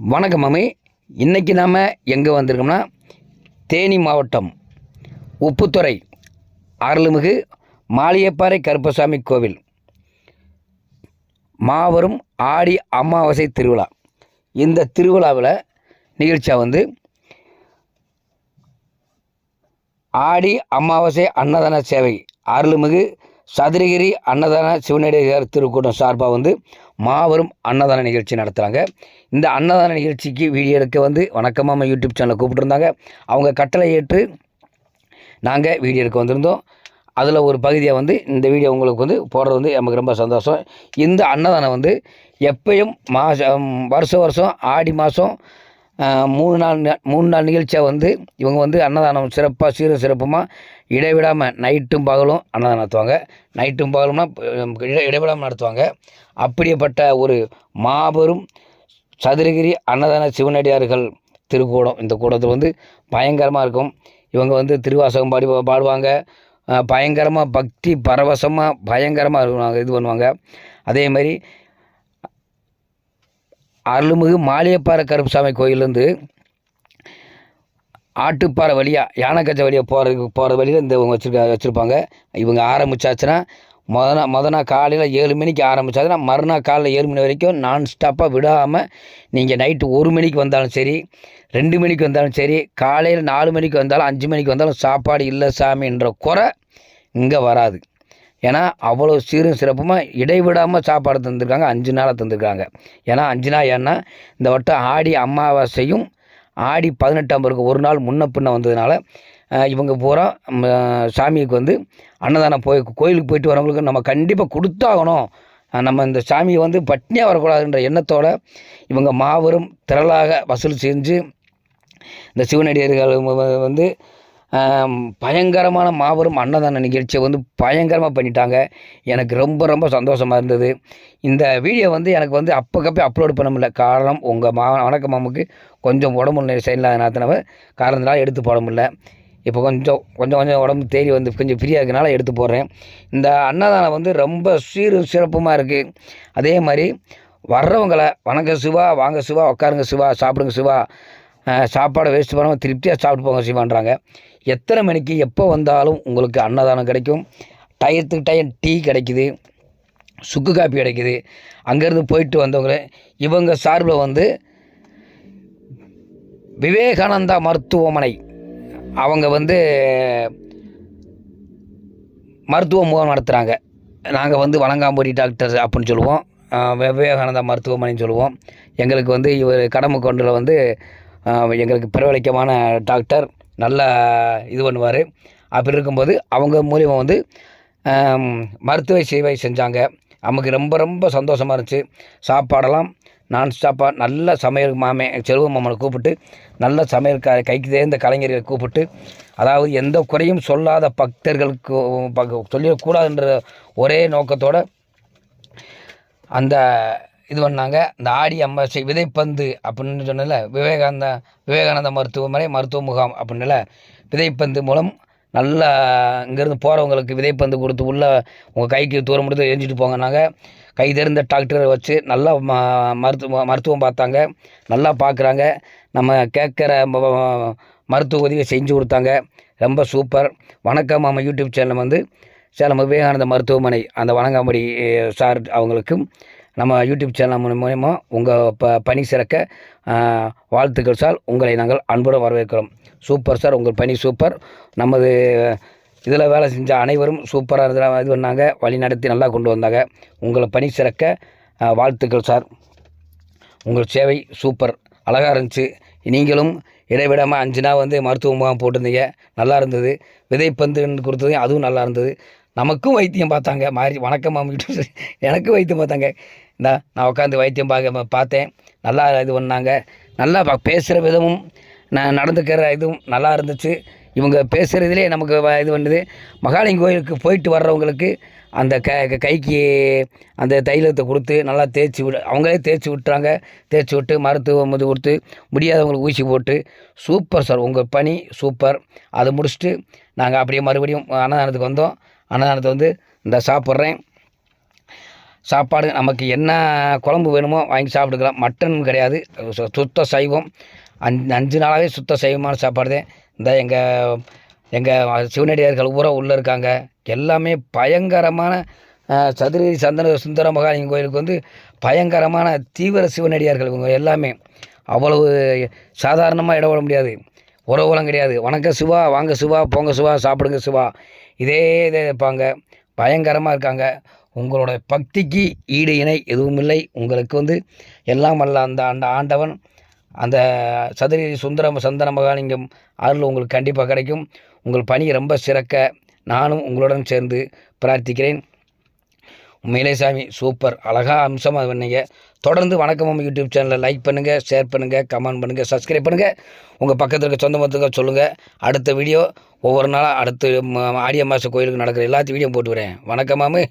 வணக்கம் மாமி இன்றைக்கி நாம் எங்கே வந்திருக்கோம்னா தேனி மாவட்டம் உப்புத்துறை அருள்மிகு மாளிகைப்பாறை கருப்பசாமி கோவில் மாபெரும் ஆடி அமாவாசை திருவிழா. இந்த திருவிழாவில் நிகழ்ச்சியாக வந்து ஆடி அமாவாசை அன்னதான சேவை அருள்மிகு சதுரகிரி அன்னதான சிவனடியார் திருக்கூட்டம் சார்பாக வந்து மாபெரும் அன்னதான நிகழ்ச்சி நடத்துகிறாங்க இந்த அன்னதான நிகழ்ச்சிக்கு வீடியோ எடுக்க வந்து வணக்கமாம யூடியூப் சேனலை கூப்பிட்டுருந்தாங்க. அவங்க கட்டளை ஏற்று நாங்கள் வீடியோ எடுக்க வந்திருந்தோம். அதில் ஒரு பகுதியாக வந்து இந்த வீடியோ உங்களுக்கு வந்து போடுறது வந்து நமக்கு ரொம்ப சந்தோஷம். இந்த அன்னதானம் வந்து எப்பயும் மாதம் வருஷம் வருஷம் ஆடி மாதம் மூணு நாள் மூணு நாள் நிகழ்ச்சியாக வந்து இவங்க வந்து அன்னதானம் சிறப்பாக சீர சிறப்புமாக இடைவிடாமல் நைட்டும் பகலும் அன்னதானம் நடத்துவாங்க. நைட்டும் பகலும்னா இடை இடைவிடாமல் நடத்துவாங்க. அப்படிப்பட்ட ஒரு மாபெரும் சதுரகிரி அன்னதான சிவனடியார்கள் திருக்கூடம். இந்த கூடத்தில் வந்து பயங்கரமாக இருக்கும். இவங்க வந்து திருவாசகம் பாடி பாடுவாங்க. பயங்கரமாக பக்தி பரவசமாக பயங்கரமாக இருக்கும் இது பண்ணுவாங்க. அதே மாதிரி அருள்மிகு மாளிகைப்பாறை கருப்புசாமி கோயிலேருந்து ஆட்டுப்பாறை வழியாக யானைக்கச்சை வழியாக போகிறதுக்கு போகிற வழியில் இந்த இவங்க வச்சுருக்க வச்சுருப்பாங்க. இவங்க ஆரம்பித்தாச்சுன்னா முத நாள் முத நாள் காலையில் ஏழு மணிக்கு ஆரம்பிச்சாச்சுன்னா மறுநாள் காலையில் ஏழு மணி வரைக்கும் நான் ஸ்டாப்பாக விடாமல் நீங்கள் நைட்டு ஒரு மணிக்கு வந்தாலும் சரி ரெண்டு மணிக்கு வந்தாலும் சரி காலையில் நாலு மணிக்கு வந்தாலும் அஞ்சு மணிக்கு வந்தாலும் சாப்பாடு இல்லை சாமின்ற குறை இங்கே வராது. ஏன்னா அவ்வளோ சீரும் சிறப்புமாக இடைவிடாமல் சாப்பாடு தந்திருக்காங்க அஞ்சு நாளாக தந்திருக்காங்க. ஏன்னா அஞ்சு நாள் ஏன்னா இந்த வட்டம் ஆடி அமாவாசையும் ஆடி பதினெட்டாம் பிறகு ஒரு நாள் முன்ன பின்ன வந்ததுனால இவங்க பூரா சாமிக்கு வந்து அன்னதானம் போய் கோயிலுக்கு போயிட்டு வரவங்களுக்கு நம்ம கண்டிப்பாக கொடுத்தாகணும். நம்ம இந்த சாமியை வந்து பட்னியாக வரக்கூடாதுன்ற எண்ணத்தோடு இவங்க மாபெரும் திரளாக வசூல் செஞ்சு இந்த சிவனடியர்கள் வந்து பயங்கரமான மாபெரும் அன்னதான நிகழ்ச்சியை வந்து பயங்கரமாக பண்ணிட்டாங்க. எனக்கு ரொம்ப ரொம்ப சந்தோஷமாக இருந்தது. இந்த வீடியோ வந்து எனக்கு வந்து அப்பக்கப்போ அப்லோட் பண்ண முடியல. காரணம் உங்கள் மா வணக்க மாமுக்கு கொஞ்சம் உடம்பு சரியில்லாதனால காரணத்தினால எடுத்து போட முடியல. இப்போ கொஞ்சம் கொஞ்சம் கொஞ்சம் உடம்பு தேறி வந்து கொஞ்சம் ஃப்ரீயாக இருக்கனால எடுத்து போடுறேன். இந்த அன்னதானம் வந்து ரொம்ப சீர் சிறப்புமாக இருக்குது அதே மாதிரி வர்றவங்களை வணக்கம் சிவா வாங்க சிவா உட்காருங்க சிவா சாப்பிடுங்க சிவா சாப்பாடை வேஸ்ட் பண்ணாமல் திருப்தியாக சாப்பிட்டு போங்க சிவான்றாங்க எத்தனை மணிக்கு எப்போ வந்தாலும் உங்களுக்கு அன்னதானம் கிடைக்கும். டயத்துக்கு டயம் டீ கிடைக்குது சுக்கு காப்பி கிடைக்குது. அங்கேருந்து போயிட்டு வந்தவங்களே இவங்க சார்பில் வந்து விவேகானந்தா மருத்துவமனை. அவங்க வந்து மருத்துவ முகாம் நடத்துகிறாங்க நாங்கள் வந்து வணங்காம்பொடி டாக்டர் அப்படின்னு சொல்லுவோம். விவேகானந்தா மருத்துவமனைன்னு சொல்லுவோம். எங்களுக்கு வந்து இவர் கடமை கொண்டில் வந்து எங்களுக்கு பிரபலிக்கமான டாக்டர் நல்ல இது பண்ணுவார். அப்படி இருக்கும்போது அவங்க மூலியமாக வந்து மருத்துவ சேவை செஞ்சாங்க. நமக்கு ரொம்ப ரொம்ப சந்தோஷமாக இருந்துச்சு. சாப்பாடெல்லாம் நான் ஸ்டாப்பாக நல்ல சமையல் மாமே செல்வ மாமனை கூப்பிட்டு நல்ல சமையல் க கைக்கு தேர்ந்த கலைஞர்களை கூப்பிட்டு அதாவது எந்த குறையும் சொல்லாத பக்தர்களுக்கு பக்க- சொல்லிடக்கூடாதுன்ற ஒரே நோக்கத்தோட அந்த இது பண்ணாங்க. இந்த ஆடி அம்மாசை விதைப்பந்து அப்படின்னு சொன்னல விவேகானந்த விவேகானந்த மருத்துவமனை மருத்துவ முகாம் அப்படின்னால விதைப்பந்து மூலம் நல்லா இங்கேருந்து போகிறவங்களுக்கு விதைப்பந்து கொடுத்து உள்ளே உங்கள் கைக்கு தூரம் முடித்து எரிஞ்சிட்டு போங்கனாங்க கை தெரிந்த டாக்டரை வச்சு நல்லா ம மருத்துவ மருத்துவம் பார்த்தாங்க. நல்லா பார்க்குறாங்க. நம்ம கேட்குற மருத்துவ உதவியை செஞ்சு கொடுத்தாங்க. ரொம்ப சூப்பர். வணக்கம் நம்ம யூடியூப் சேனல் வந்து சேலம் விவேகானந்த மருத்துவமனை அந்த வணங்காமடி சார் அவங்களுக்கும் நம்ம யூடியூப் சேனல் மூலயமா உங்கள் ப பணி சிறக்க வாழ்த்துக்கள் சார். உங்களை நாங்கள் அன்புடன் வரவேற்கிறோம். Super sir. உங்கள் பணி சூப்பர். நமது இதில் வேலை செஞ்ச அனைவரும் சூப்பராக இதில் இது பண்ணாங்க. வழி நடத்தி நல்லா கொண்டு வந்தாங்க. உங்களை பணி சிறக்க வாழ்த்துக்கள் சார். உங்கள் சேவை சூப்பர். அழகாக இருந்துச்சு. நீங்களும் இடைவிடாமல் அஞ்சு நாள் வந்து மருத்துவ முகாம் போட்டிருந்தீங்க. நல்லா இருந்தது. விதைப்பந்துன்னு கொடுத்தது அதுவும் நல்லா இருந்தது. நமக்கும் வைத்தியம் பார்த்தாங்க. மாறி வணக்கம் மாமிக்கிட்ட எனக்கும் வைத்தியம் பார்த்தாங்க. இந்த நான் உட்காந்து வைத்தியம் பார்க்க பார்த்தேன். நல்லா இது பண்ணாங்க. நல்லா பேசுகிற விதமும் நான் நடந்துக்கிற இதுவும் நல்லா இருந்துச்சு. இவங்க பேசுகிறதுலே நமக்கு வ- இது பண்ணுது. மகாலிங்க கோயிலுக்கு போயிட்டு வர்றவங்களுக்கு அந்த க க- கைக்கு அந்த தைலத்தை கொடுத்து நல்லா தேய்ச்சி விடு அவங்களே தேய்ச்சி விட்டுறாங்க. தேய்ச்சி விட்டு மருத்துவம் இது கொடுத்து முடியாதவங்களுக்கு ஊசி போட்டு சூப்பர் சார் உங்கள் பணி சூப்பர். அதை முடிச்சுட்டு நாங்கள் அப்படியே மறுபடியும் அன்னதானத்துக்கு வந்தோம். அன்னதானத்தை வந்து இந்த சாப்பிட்றேன். சாப்பாடு நமக்கு என்ன குழம்பு வேணுமோ வாங்கி சாப்பிட்டுக்கலாம். மட்டன் கிடையாது. சு- சுத்த சைவம். அஞ்சு அஞ்சு நாளாகவே சுத்த சைவமான சாப்பாடு தான் இந்த எங்கள் எங்கள் சிவனடியார்கள் ஊரா உள்ளே இருக்காங்க. எல்லாமே பயங்கரமான சதுரகிரி சந்தன சுந்தர மகாலிங்க கோயிலுக்கு வந்து பயங்கரமான தீவிர சிவனடியார்கள் இவங்க எல்லாமே. அவ்வளவு சாதாரணமாக இடம் விட முடியாது. உறவுலாம் கிடையாது. வணக்கம் சிவா வாங்க சிவா போங்க சிவா சாப்பிடுங்க சிவா இதே இதே இருப்பாங்க பயங்கரமாக இருக்காங்க. உங்களோட பக்திக்கு ஈடு இணை எதுவும் இல்லை. உங்களுக்கு வந்து எல்லாம் அல்ல அந்த அந்த ஆண்டவன் அந்த சதுரகிரி சுந்தரம் சந்தன மகாலிங்கம் அருள் உங்களுக்கு கண்டிப்பாக கிடைக்கும். உங்கள் பணி ரொம்ப சிறக்க. நானும் உங்களுடன் சேர்ந்து பிரார்த்திக்கிறேன். உண்மையிலே சாமி சூப்பர். அழகாக அம்சமாக பண்ணீங்க. தொடர்ந்து வணக்கம் யூடியூப் சேனலை லைக் பண்ணுங்கள் ஷேர் பண்ணுங்கள் கமெண்ட் பண்ணுங்கள் சப்ஸ்கிரைப் பண்ணுங்கள் உங்கள் பக்கத்தில் இருக்க சொந்த மொத்தத்துக்கு சொல்லுங்கள் அடுத்த வீடியோ ஒவ்வொரு நாளும் அடுத்து ஆடிய மாத கோயிலுக்கு நடக்கிற எல்லாத்தையும் வீடியோ போட்டு வரேன். வணக்கம் மாமு.